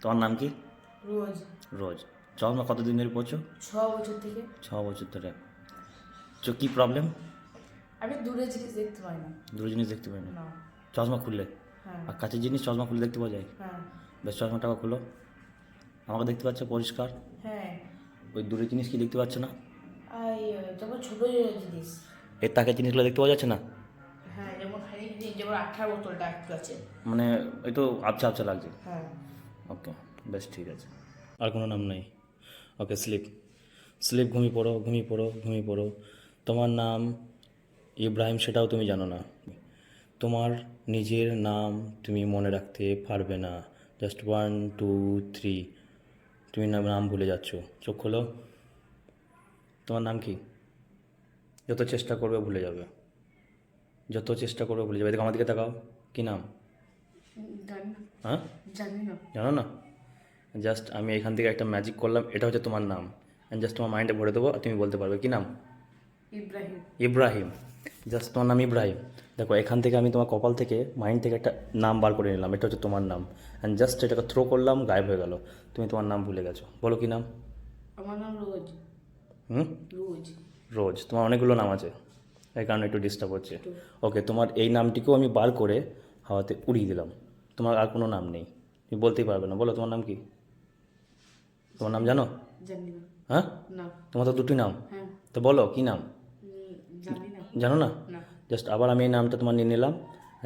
তোমার নাম কি? রোজ। রোজ। চশমা কতদিন ধরে পড়ছো? ছ বছর থেকে। ছ বছর ধরে। চো কী প্রবলেম আমি দূরে জিনিস দেখতে পাই না। দূর জিনিস দেখতে পাই না? চশমা খুললে? হ্যাঁ। আর কাছের জিনিস চশমা খুলে দেখতে পাওয়া যায়? হ্যাঁ। বেশ চশমাটাকে খুলো। আমাকে দেখতে পাচ্ছ পরিষ্কার? হ্যাঁ। ওই দূরের জিনিস কি দেখতে পাচ্ছ না? যেমন ছোট জিনিস। এর তাকে জিনিসগুলো দেখতে পাওয়া যাচ্ছে না? হ্যাঁ যেমন যেমন আঠার বোতলটা একটু আছে। মানে ওই তো আবছা আবছা লাগছে। হ্যাঁ। ওকে, বেশ ঠিক আছে। আর কোনো নাম নেই। ওকে, স্লিপ। স্লিপ, ঘুমিয়ে পড়ো ঘুমিয়ে পড়ো ঘুমিয়ে পড়ো। তোমার নাম ইব্রাহিম, সেটাও তুমি জানো না। তোমার নিজের নাম তুমি মনে রাখতে পারবে না। জাস্ট ওয়ান টু থ্রি তুমি নাম নাম ভুলে যাচ্ছ। চোখ খোলো। তোমার নাম কি? যত চেষ্টা করবে ভুলে যাবে। যত চেষ্টা করবে ভুলে যাবে। এদিকে আমার দিকে তাকাও। কী নাম? হ্যাঁ? জানো না। জাস্ট আমি এখান থেকে একটা ম্যাজিক করলাম এটা হচ্ছে তোমার নাম। অ্যান্ড জাস্ট তোমার মাইন্ডে ভরে দেবো আর তুমি বলতে পারবে কি নাম? ইব্রাহিম। ইব্রাহিম। জাস্ট তোমার নাম ইব্রাহিম। দেখো এখান থেকে আমি তোমার কপাল থেকে মাইন্ড থেকে একটা নাম বার করে নিলাম এটা হচ্ছে তোমার নাম। অ্যান্ড জাস্ট এটাকে থ্রো করলাম গায়েব হয়ে গেল। তুমি তোমার নাম ভুলে গেছো। বলো কি নাম? আমার নাম রোজ। হুম? রোজ। রোজ। তোমার অনেকগুলো নাম আছে এই কারণে একটু ডিস্টার্ব হচ্ছে। ওকে তোমার এই নামটিকেও আমি বার করে হাওয়াতে উড়িয়ে দিলাম। তোমার আর কোনো নাম নেই। তুমি বলতেই পারবে না। বলো তোমার নাম কি? তোমার নাম জানো? হ্যাঁ? তোমার তো দুটি নাম। হ্যাঁ। তো বলো কি নাম? জানি না। জাস্ট আবার আমি এই নামটা তোমার নিয়ে নিলাম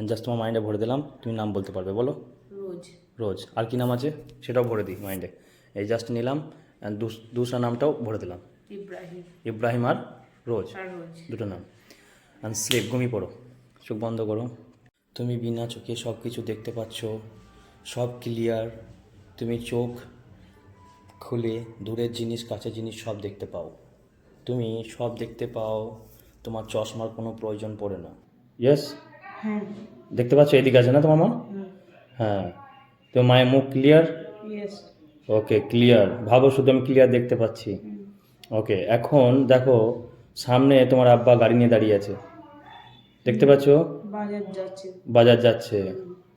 জাস্ট তোমার মাইন্ডে ভরে দিলাম। তুমি নাম বলতে পারবে বলো। রোজ। রোজ। আর কি নাম আছে? সেটাও ভরে দিই মাইন্ডে এই জাস্ট নিলাম দুসরা নামটাও ভরে দিলাম। ইব্রাহিম। ইব্রাহিম আর রোজ। আর রোজ। দুটো নাম। অ্যান্ড স্লিপ ঘুমিয়ে পড়ো। চোখ বন্ধ করো। তুমি বিনা চোখে সব কিছু দেখতে পাচ্ছ সব ক্লিয়ার তুমি চোখ খুলে দূরের জিনিস কাছের জিনিস সব দেখতে পাও। তুমি সব দেখতে পাও তোমার চশমার কোনো প্রয়োজন পড়ে না। ইয়েস হ্যাঁ। দেখতে পাচ্ছ এদিকে আছে না তোমার মা? হ্যাঁ। তো মায়ের মুখ ক্লিয়ার ওকে ক্লিয়ার ভাবো শুধু আমি ক্লিয়ার দেখতে পাচ্ছি। ওকে এখন দেখো সামনে তোমার আব্বা গাড়ি নিয়ে দাঁড়িয়ে আছে। দেখতে পাচ্ছ? বাজার যাচ্ছে। বাজার যাচ্ছে।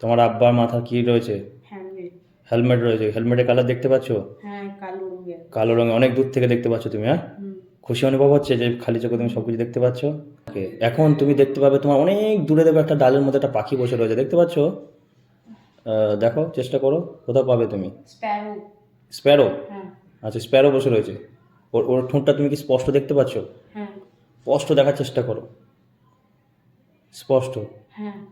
তোমার আব্বার মাথা কি রয়েছে? হেলমেট রয়েছে। হেলমেটের কালার দেখতে পাচ্ছ? হ্যাঁ কালো রঙের। কালো রঙে অনেক দূর থেকে দেখতে পাচ্ছ তুমি হ্যাঁ? খুশি অনুভব হচ্ছে যে খালি চোখে তুমি সবকিছু দেখতে পাচ্ছ? ওকে এখন তুমি দেখতে পাবে তোমার অনেক দূরে দেখো একটা ডালের মধ্যে একটা পাখি বসে রয়েছে। দেখতে পাচ্ছ? দেখো চেষ্টা করো কোথাও পাবে তুমি? স্প্যারো স্প্যারো আচ্ছা স্প্যারো বসে রয়েছে। ওর ওর ঠোঁটটা তুমি কি স্পষ্ট দেখতে পাচ্ছ? হ্যাঁ। স্পষ্ট দেখার চেষ্টা করো। স্পষ্ট। হ্যাঁ।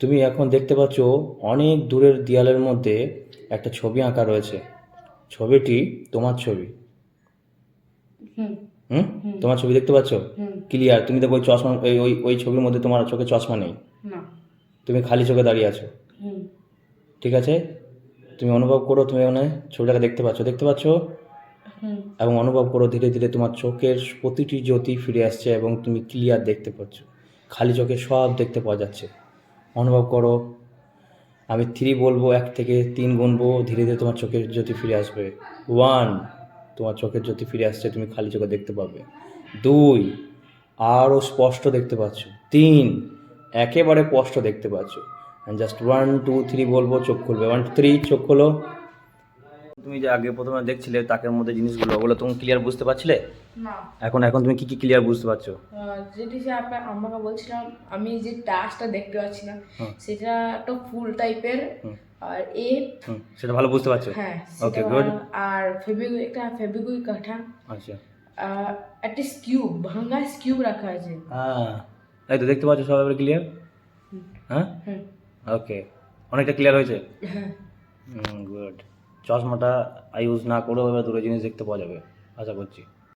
তুমি এখন দেখতে পাচ্ছ অনেক দূরের দেয়ালের মধ্যে একটা ছবি আঁকা রয়েছে। ছবিটি তোমার ছবি। হুম। তোমার ছবি দেখতে পাচ্ছ? ক্লিয়ার। তুমি দেখো ওই চশমা ওই ওই ওই ছবির মধ্যে তোমার চোখে চশমা নেই। না। তুমি খালি চোখে দাঁড়িয়ে আছো। ঠিক আছে? তুমি অনুভব করো তুমি ওখানে ছবিটাকে দেখতে পাচ্ছ। দেখতে পাচ্ছ? হুম। এবং অনুভব করো ধীরে ধীরে তোমার চোখের প্রতিটি জ্যোতি ফিরে আসছে এবং তুমি ক্লিয়ার দেখতে পাচ্ছ। খালি চোখে সব দেখতে পাওয়া যাচ্ছে। অনুভব করো, আমি থ্রি বলব, এক থেকে তিন গুনবো, ধীরে ধীরে তোমার চোখের জ্যোতি ফিরে আসবে। ওয়ান তোমার চোখের জ্যোতি ফিরে আসছে, তুমি খালি চোখে দেখতে পাবে। দুই আরও স্পষ্ট দেখতে পাচ্ছ। তিন, একেবারে স্পষ্ট দেখতে পাচ্ছ। জাস্ট ওয়ান টু থ্রি বলব, চোখ খুলবে। ওয়ান থ্রি চোখ খোলো। তুমি যে আগে প্রথমে দেখছিলে তাকের মধ্যে জিনিসগুলো ওগুলো তুমি ক্লিয়ার বুঝতে পারছিলে? না। এখন এখন তুমি কি কি ক্লিয়ার বুঝতে পারছ? যেটি সে আপনার আমাকে বলছিলাম আমি যে টাচটা দেখতে পাচ্ছি না সেটা একটা ফুল টাইপের আর এ সেটা ভালো বুঝতে পারছ? হ্যাঁ ওকে গুড আর ফেবিকুইক একটা ফেবিকুইক কাঠা আচ্ছা। একটা স্কিউব ভাঙা স্কিউব রাখা আছে। হ্যাঁ এই তো দেখতে পাচ্ছ সব এবার ক্লিয়ার হ্যাঁ? ওকে অনেকটা ক্লিয়ার হয়েছে? হ্যাঁ। গুড চশমাটা ইউজ না করেও এবার দুটো জিনিস দেখতে পাওয়া যাবে আশা করছি।